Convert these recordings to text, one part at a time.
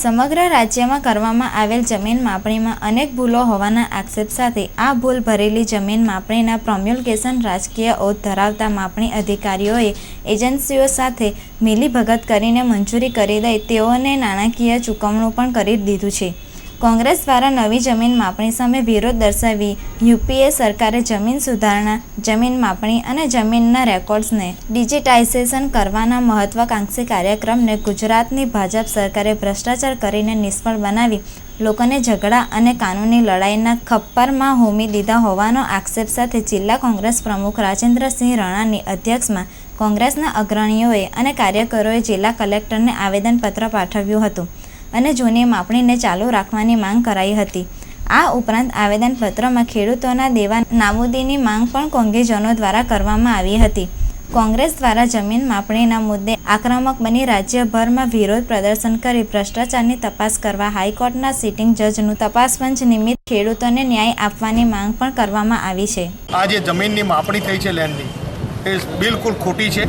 સમગ્ર રાજ્યમાં કરવામાં આવેલ જમીન માપણીમાં અનેક ભૂલો હોવાના આક્ષેપ સાથે આ ભૂલ ભરેલી જમીન માપણીના પ્રોમ્યુલકેશન રાજકીય ઓથ ધરાવતા માપણી અધિકારીઓએ એજન્સીઓ સાથે મિલીભગત કરીને મંજૂરી કરી દઈ તેઓને નાણાકીય ચૂકવણું પણ કરી દીધું છે. કોંગ્રેસ દ્વારા નવી જમીન માપણી સામે વિરોધ દર્શાવી યુપીએ સરકારે જમીન સુધારણા, જમીન માપણી અને જમીનના રેકોર્ડ્સને ડિજિટાઇઝેશન કરવાના મહત્વાકાંક્ષી કાર્યક્રમને ગુજરાતની ભાજપ સરકારે ભ્રષ્ટાચાર કરીને નિષ્ફળ બનાવી લોકોને ઝઘડા અને કાનૂની લડાઈના ખપ્પરમાં હોમી દીધા હોવાનો આક્ષેપ સાથે જિલ્લા કોંગ્રેસ પ્રમુખ રાજેન્દ્રસિંહ રણાની અધ્યક્ષમાં કોંગ્રેસના અગ્રણીઓએ અને કાર્યકરોએ જિલ્લા કલેક્ટરને આવેદનપત્ર પાઠવ્યું હતું. અને જૂની માપણીને ચાલુ રાખવાની માંગ કરાઈ હતી. આ ઉપરાંત આવેદનપત્રમાં ખેડૂતોના દેવા નાબૂદીની માંગ પણ કોંગ્રેસજનો દ્વારા કરવામાં આવી હતી. કોંગ્રેસ દ્વારા જમીન માપણીના મુદ્દે આક્રમક બની રાજ્યભરમાં વિરોધ પ્રદર્શન કરી ભ્રષ્ટાચારની તપાસ કરવા હાઈકોર્ટના સિટિંગ જજનું તપાસ પંચ નિમિત્ત ખેડૂતોને ન્યાય આપવાની માંગ પણ કરવામાં આવી છે. આ જમીનની માપણી થઈ છે લેન્ડની એ બિલકુલ ખોટી છે.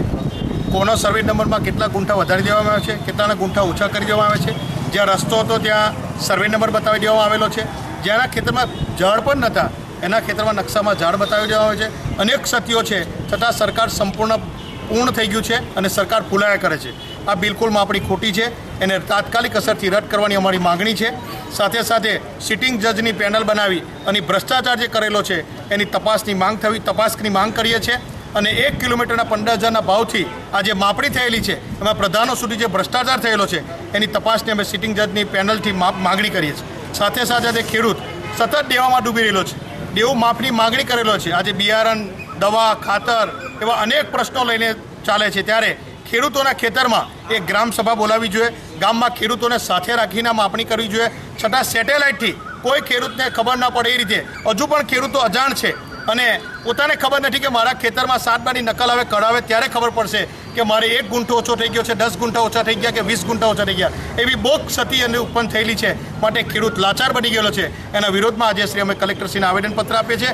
કોનો સર્વે નંબરમાં કેટલા ગુંઠા વધારી દેવામાં આવે છે, કેટલાના ગુંઠા ઓછા કરી દેવામાં આવે છે જ્યાં રસ્તો હતો, ત્યાં સર્વે નંબર બતાવી દેવામાં આવેલો છે. જેના ખેતરમાં ઝાડ પણ નહોતા એના ખેતરમાં નકશામાં ઝાડ બતાવી દેવામાં આવે છે. અનેક ક્ષતિઓ છે, છતાં સરકાર સંપૂર્ણ પૂર્ણ થઈ ગયું છે અને સરકાર ફૂલાયા કરે છે. આ બિલકુલ માપણી ખોટી છે, એને તાત્કાલિક અસરથી રદ કરવાની અમારી માગણી છે. સાથે સાથે સિટિંગ જજની પેનલ બનાવી અને ભ્રષ્ટાચાર જે કરેલો છે, એની તપાસની માંગ થવી, તપાસની માંગ કરીએ છીએ. અને એક કિલોમીટરના પંદર હજારના ભાવથી આ જે માપણી થયેલી છે, એમાં પ્રધાનો સુધી જે ભ્રષ્ટાચાર થયેલો છે, એની તપાસની અમે સિટિંગ જજની પેનલથી માપ માગણી કરીએ છીએ. સાથે સાથે તે ખેડૂત સતત દેવામાં ડૂબી રહેલો છે. દેવું માફની માગણી કરેલો છે. આજે બિયારણ, દવા, ખાતર એવા અનેક પ્રશ્નો લઈને ચાલે છે. ત્યારે ખેડૂતોના ખેતરમાં એક ગ્રામસભા બોલાવવી જોઈએ. ગામમાં ખેડૂતોને સાથે રાખીને માપણી કરવી જોઈએ. છતાં સેટેલાઇટથી કોઈ ખેડૂતને ખબર ના પડે એ રીતે. હજુ પણ ખેડૂતો અજાણ છે. અને પોતાને ખબર નથી કે મારા ખેતરમાં સાત બારની નકલ હવે કઢાવે, ત્યારે ખબર પડશે કે મારે એક ગુંઠો ઓછો થઈ ગયો છે, દસ ગુંઠા ઓછા થઈ ગયા કે વીસ ગુંઠા ઓછા થઈ ગયા. એવી બહુ ક્ષતિ અને ઉત્પન્ન થયેલી છે. માટે ખેડૂત લાચાર બની ગયેલો છે. એના વિરોધમાં આજે શ્રી અમે કલેક્ટરશ્રીને આવેદનપત્ર આપીએ છીએ.